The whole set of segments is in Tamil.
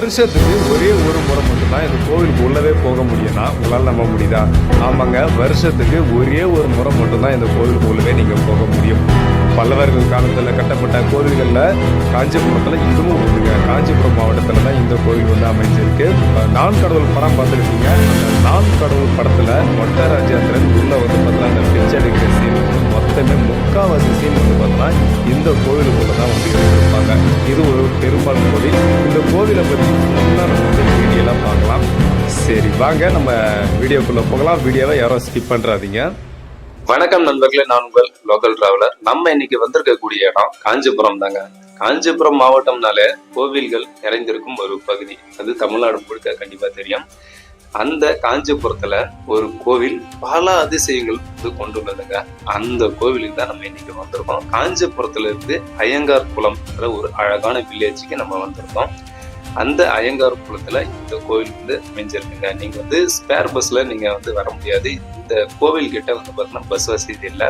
வருஷத்துக்கு ஒரே ஒரு முறை மட்டும்தான் இந்த கோவிலுக்கு உள்ளவே போக முடியும்னா உங்களால் நம்ப முடியுதா? ஆமாங்க வருஷத்துக்கு ஒரே ஒரு முறை மட்டும்தான் இந்த கோவிலுக்கு உள்ளவே நீங்கள் போக முடியும். பல்லவர்கள் காலத்தில் கட்டப்பட்ட கோவில்களில் காஞ்சிபுரத்தில் இதுவும் ஒன்றுங்க காஞ்சிபுரம் மாவட்டத்தில் தான் இந்த கோவில் வந்து அமைஞ்சிருக்கு. நான் கடவுள் படம் பார்த்துருக்கீங்க. அந்த நான் கடவுள் படத்தில் மொட்டை ராஜேந்திரன் உள்ளே வந்து பார்த்தீங்கன்னா அந்த பிச்சை எடுக்கிற சீன் மொத்தமே முக்காவாசி சீன் வந்து பார்த்தீங்கன்னா இந்த கோவிலுக்குள்ளே தான் வந்து எடுத்திருப்பாங்க இது ஒரு பெருமாள் கோவில். இந்த கோவிலை பற்றி ஃபுல்லாக நம்ம வந்து வீடியோலாம் பார்க்கலாம். சரி வாங்க நம்ம வீடியோக்குள்ளே போகலாம். வீடியோவை யாரும் ஸ்கிப் பண்ணுறாதீங்க வணக்கம் நண்பர்களே நான் உங்கள் லோக்கல் டிராவலர் நம்ம இன்னைக்கு வந்திருக்கக்கூடிய இடம் காஞ்சிபுரம் தாங்க. காஞ்சிபுரம் மாவட்டம்னாலே கோவில்கள் நிறைந்திருக்கும் ஒரு பகுதி. அது தமிழ்நாடு முழுக்க கண்டிப்பாக தெரியும். அந்த காஞ்சிபுரத்துல ஒரு கோவில் பல அதிசயங்கள் வந்து கொண்டுள்ளதுங்க. அந்த கோவிலுக்கு தான் நம்ம இன்னைக்கு வந்திருக்கோம். காஞ்சிபுரத்துல இருந்து அய்யங்கார் குளம்ன்ற ஒரு அழகான வில்லேஜுக்கு நம்ம வந்திருக்கோம். அந்த அய்யங்கார் குளத்துல இந்த கோவில் வந்து அமைஞ்சிருக்குங்க. நீங்க வந்து ஸ்பேர் பஸ்ல நீங்க வந்து வர முடியாது. இந்த கோவில் கிட்ட வந்து பார்த்தீங்கன்னா பஸ் வசதி இல்லை.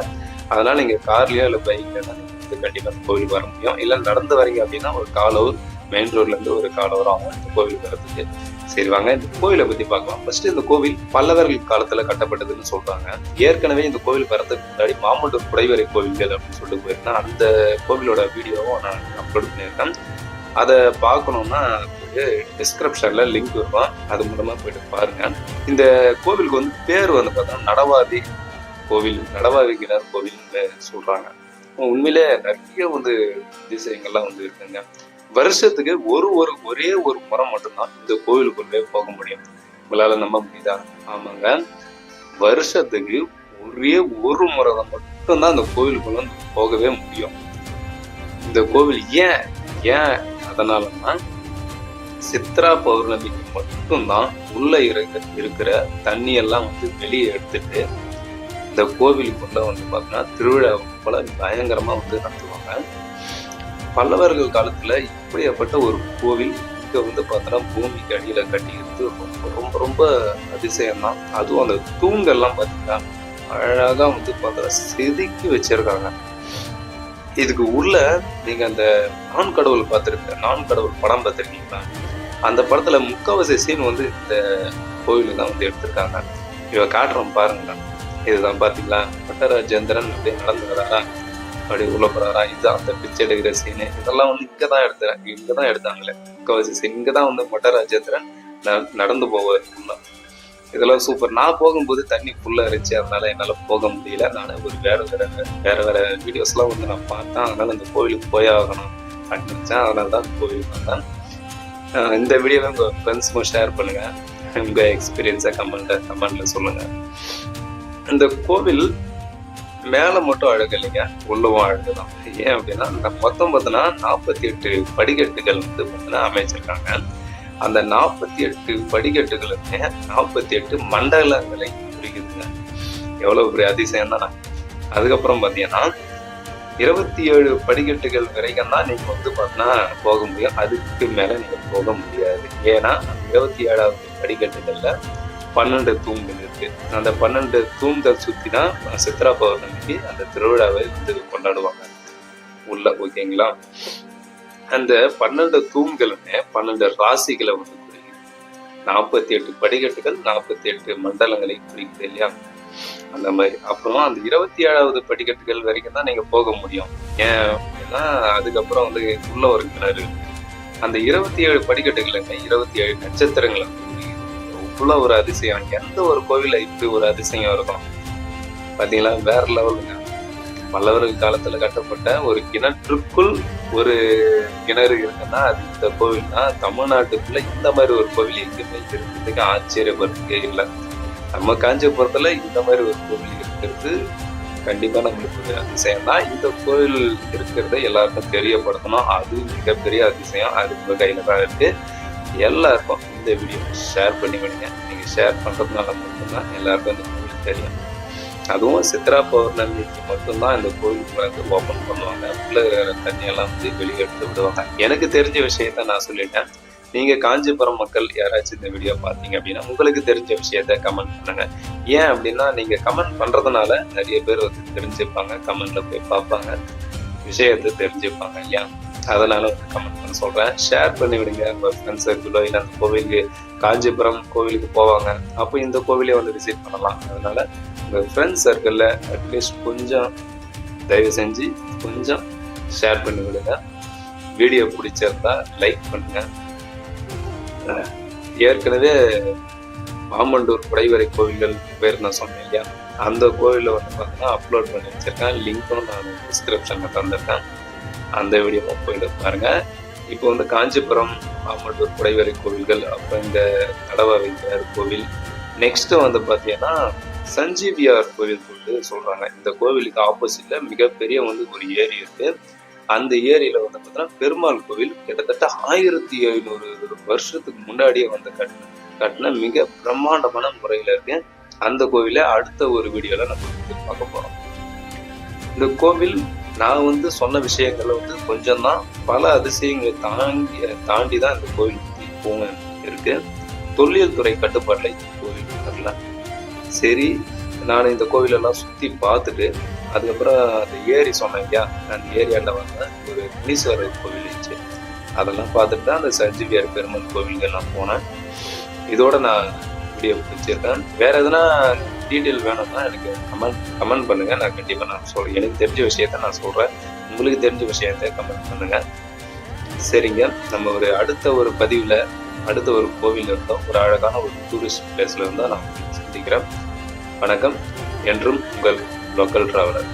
அதனால நீங்க கார்லயோ இல்லை பைக்ல வந்து கண்டிப்பா இந்த கோவிலுக்கு வர முடியும். இல்லை நடந்து வரீங்க அப்படின்னா ஒரு கால் ஹவர் மெயின் ரோட்ல இருந்து ஒரு கால் வரும் ஆகும் இந்த கோவில் வரதுக்கு சரி வாங்க இந்த கோவிலை பத்தி பார்க்கலாம். ஃபர்ஸ்ட் இந்த கோவில் பல்லவர்கள் காலத்துல கட்டப்பட்டதுன்னு சொல்றாங்க. ஏற்கனவே இந்த கோவில் வரதுக்கு முன்னாடி மாமல்லூர் குடைவரை கோவில்கள் அப்படின்னு சொல்லிட்டு போயிருந்தேன் அந்த கோவிலோட வீடியோவும் நான் அப்லோட் பண்ணியிருக்கேன். அதை பார்க்கணும்னா டிஸ்கிரிப்ஷன்ல லிங்க் இருக்கும் அது மூலமா போயிட்டு பாருங்க. இந்த கோவிலுக்கு வந்து பேர் வந்து பார்த்தோம்னா நடவாதி கோவில் நடவாதிக்கிறார் கோவில்னு சொல்றாங்க. உண்மையிலே நிறைய வந்து அதிசயங்கள்லாம் வந்து இருக்குங்க. வருஷத்துக்கு ஒரு ஒரு ஒரே ஒரு முறை மட்டும்தான் இந்த கோவிலுக்குள்ளே போக முடியும். உங்களால நம்ப முடியுதா? ஆமாங்க. வருஷத்துக்கு ஒரே ஒரு முறை தான் மட்டும்தான் அந்த கோவிலுக்குள்ள வந்து போகவே முடியும். இந்த கோவில் ஏன்? ஏன்? அதனாலன்னா சித்ரா பௌர்ணமிக்கு மட்டும்தான் உள்ள இருக்க இருக்கிற தண்ணி எல்லாம் வந்து வெளியே எடுத்துட்டு இந்த கோவிலுக்குள்ள வந்து பார்த்தீங்கன்னா திருவிழா போல பயங்கரமா வந்து நடத்துவாங்க. பல்லவர்கள் காலத்துல இப்படியாப்பட்ட ஒரு கோவில் இங்க வந்து பார்த்தோன்னா பூமிக்கு அடியில கட்டியிருந்து ரொம்ப ரொம்ப ரொம்ப அதிசயம் தான் அதுவும் அந்த தூங்கெல்லாம் பார்த்தீங்கன்னா அழகா வந்து பார்த்தா செதுக்கி வச்சிருக்காங்க. இதுக்கு உள்ள நீங்க அந்த நான் கடவுள் பார்த்துருக்க நான் கடவுள் படம் பார்த்துருக்கீங்களா? அந்த படத்துல முக்காவாசி சீன் வந்து இந்த கோவிலுக்கு தான் வந்து எடுத்திருக்காங்க. இவ காட்டுறோம் பாருங்க இதுதான் பாத்தீங்களா? பட்டராஜேந்திரன் அப்படியே நடந்து வராரா? அப்படி உள்ள போறாரா? இதுதான் அந்த பிச்சை எடுக்கிற சீனு இதெல்லாம் வந்து இங்கே தான் எடுத்தாங்க இங்கே தான் எடுத்தாங்களே. முக்காவாசி சீன் தான் வந்து மட்டராஜேந்திரன் ந- நடந்து போவார். ஃபுல்லா இதெல்லாம் சூப்பர் நான் போகும்போது தண்ணி ஃபுல்லா இருந்துச்சு. அதனால என்னால போக முடியல. நான் ஒரு வேற வேற வேற வேற வீடியோஸ்லாம் வந்து நான் பார்த்தேன். அதனால இந்த கோவிலுக்கு போய் ஆகணும் அப்படின்னு நினைச்சேன். அதனால தான் கோவிலுக்கு வந்தேன். இந்த வீடியோவை உங்க ஃப்ரெண்ட்ஸ்க்கும் ஷேர் பண்ணுங்க. உங்க எக்ஸ்பீரியன்ஸை கமெண்ட்ல கமெண்ட்ல சொல்லுங்க. இந்த கோவில் மேல மட்டும் அழகு இல்லைங்க. உள்ளவும் அழகு தான் ஏன் அப்படின்னா அந்த மொத்தம் பார்த்தீங்கன்னா நாற்பத்தி எட்டு படிக்கட்டுகள் வந்து பார்த்தீங்கன்னா அமைச்சிருக்காங்க. அந்த நாற்பத்தி எட்டு படிக்கட்டுகளுமே நாற்பத்தி எட்டு மண்டலங்களை குறிக்குதுங்க. எவ்வளவு பெரிய அதிசயம் தானே அதுக்கப்புறம் பார்த்தீங்கன்னா இருபத்தி ஏழு படிக்கட்டுகள் வரைக்கும் தான் நீங்க வந்து பார்த்தீங்கன்னா போக முடியும். அதுக்கு மேல நீங்க போக முடியாது. ஏன்னா இருபத்தி ஏழாவது படிக்கட்டுகள்ல பன்னெண்டு தூண்கள் இருக்கு அந்த பன்னெண்டு தூண்கள் சுத்தி தான் சித்ரா பௌர்ணமிக்கு அந்த திருவிழாவை வந்து கொண்டாடுவாங்க. உள்ள ஓகேங்களா? அந்த பன்னெண்டு தூண்களுமே பன்னெண்டு ராசிகளை வந்து குறிக்குது நாற்பத்தி எட்டு படிக்கட்டுகள் நாற்பத்தி எட்டு மண்டலங்களை குறிக்குது இல்லையா? அந்த மாதிரி. அப்புறம் அந்த இருபத்தி ஏழாவது படிக்கட்டுகள் வரைக்கும் தான் நீங்க போக முடியும். ஏன் அப்படின்னா அதுக்கப்புறம் வந்து உள்ள ஒரு கிணறு அந்த இருபத்தி ஏழு படிக்கட்டுகளுமே இருபத்தி ஏழு நட்சத்திரங்களை வந்து இவ்வளவு ஒரு அதிசயம். எந்த ஒரு கோவில இப்படி ஒரு அதிசயம் இருக்கும்? பாத்தீங்களா? வேற லெவலுங்க. பல்லவர்கள் காலத்துல கட்டப்பட்ட ஒரு கிணற்றுக்குள் ஒரு கிணறு இருக்குன்னா அது இந்த கோவில்னா தமிழ்நாட்டுக்குள்ள இந்த மாதிரி ஒரு கோவில் எங்கேயுமே இருக்கிறதுக்கு ஆச்சரியப்படுறதுக்கே இல்லை. நம்ம காஞ்சிபுரத்துல இந்த மாதிரி ஒரு கோவில் இருக்கிறது கண்டிப்பா நம்மளுக்கு ஒரு அதிசயம் தான். இந்த கோவில் இருக்கிறத எல்லாருக்கும் தெரியப்படுத்தணும். அது மிகப்பெரிய அதிசயம். அது உங்க கையில தான் இருக்கு. எல்லாருக்கும் இந்த வீடியோ ஷேர் பண்ணி விடுங்க. நீங்க ஷேர் பண்றதுனால மட்டும்தான் எல்லாருக்கும் இந்த கோவில் தெரியும். அதுவும் சித்ரா பௌர்ணமிக்கு மட்டும்தான் இந்த கோவிலுக்கு வந்து ஓப்பன் பண்ணுவாங்க. உள்ள தண்ணியெல்லாம் வந்து வெளியே எடுத்து விடுவாங்க. எனக்கு தெரிஞ்ச விஷயத்த நான் சொல்லிட்டேன். நீங்க காஞ்சிபுரம் மக்கள் யாராச்சும் இந்த வீடியோ பார்த்தீங்க அப்படின்னா உங்களுக்கு தெரிஞ்ச விஷயத்த கமெண்ட் பண்ணுங்க. ஏன் அப்படின்னா நீங்க கமெண்ட் பண்றதுனால நிறைய பேர் வந்து தெரிஞ்சுப்பாங்க கமெண்ட்ல போய் பார்ப்பாங்க. விஷயத்தை தெரிஞ்சுப்பாங்க இல்லையா? அதனால கமெண்ட் பண்ண சொல்கிறேன் ஷேர் பண்ணி விடுங்க. உங்கள் ஃப்ரெண்ட்ஸ் சர்க்கிளோ இல்லை அந்த கோவிலுக்கு காஞ்சிபுரம் கோவிலுக்கு போவாங்க. அப்போ இந்த கோவிலே வந்து விசிட் பண்ணலாம். அதனால் உங்கள் ஃப்ரெண்ட்ஸ் சர்க்கிளில் அட்லீஸ்ட் கொஞ்சம் தயவு செஞ்சு கொஞ்சம் ஷேர் பண்ணி விடுங்க. வீடியோ பிடிச்சிருந்தா லைக் பண்ணுங்க. ஏற்கனவே மாமண்டூர் குடைவரை கோவில்கள் பேர் நான் சொன்னேன் இல்லையா? அந்த கோவிலில் வந்து பார்த்தீங்கன்னா அப்லோட் பண்ணி வச்சிருக்கேன். லிங்க்கும் நான் டிஸ்கிரிப்ஷனில் தந்திருக்கேன். அந்த வீடியோவும் போயிட்டு பாருங்க. இப்போ வந்து காஞ்சிபுரம் மாமல்லூர் குடைவரை கோவில்கள் அப்புறம் இந்த தடவ வைக்கிறார் கோவில். நெக்ஸ்ட் வந்து பார்த்தீங்கன்னா சஞ்சீவியார் கோவில் வந்து சொல்றாங்க. இந்த கோவிலுக்கு ஆப்போசிட்ல மிகப்பெரிய வந்து ஒரு ஏரி இருக்கு. அந்த ஏரியில வந்து பார்த்தீங்கன்னா பெருமாள் கோவில் கிட்டத்தட்ட ஆயிரத்தி ஐநூறு வருஷத்துக்கு முன்னாடியே வந்து கட்டின கட்டின மிக பிரம்மாண்டமான முறையில இருக்கு. அந்த கோவிலை அடுத்த ஒரு வீடியோல நம்ம பார்க்க போறோம். இந்த கோவில் நான் வந்து சொன்ன விஷயங்கள்ல வந்து கொஞ்சம் தான் பல அதிசயங்களை தாண்டி தாண்டி தான் இந்த கோவில் பத்தி இருக்கு. தொல்லியல் துறை கட்டுப்பாட்டில் இந்த கோவில் வரல. சரி நான் இந்த கோவிலெல்லாம் சுற்றி பார்த்துட்டு அதுக்கப்புறம் அந்த ஏரி சொன்னேன் இல்லையா அந்த ஏரியாவில் வந்து ஒரு முனீஸ்வரர் கோவில் இருந்துச்சு. அதெல்லாம் பார்த்துட்டு தான் அந்த சஞ்சீவியார் பெருமாள் கோவிலுக்கெல்லாம் போனேன். இதோட நான் வீடியோ பிடிச்சிருக்கேன் வேற எதுனா டீட்டெயில் வேணும்னா எனக்கு கமெண்ட் கமெண்ட் பண்ணுங்கள் நான் கண்டிப்பாக நான் சொல்கிறேன் எனக்கு தெரிஞ்ச விஷயத்த நான் சொல்கிறேன் உங்களுக்கு தெரிஞ்ச விஷயத்த கமெண்ட் பண்ணுங்கள் சரிங்க. நம்ம ஒரு அடுத்த ஒரு பதிவில் அடுத்த ஒரு கோவில் இருந்தோம் ஒரு அழகான ஒரு டூரிஸ்ட் பிளேஸில் இருந்தால் நான் சந்திக்கிறேன். வணக்கம். என்றும் உங்கள் லோக்கல் டிராவலர்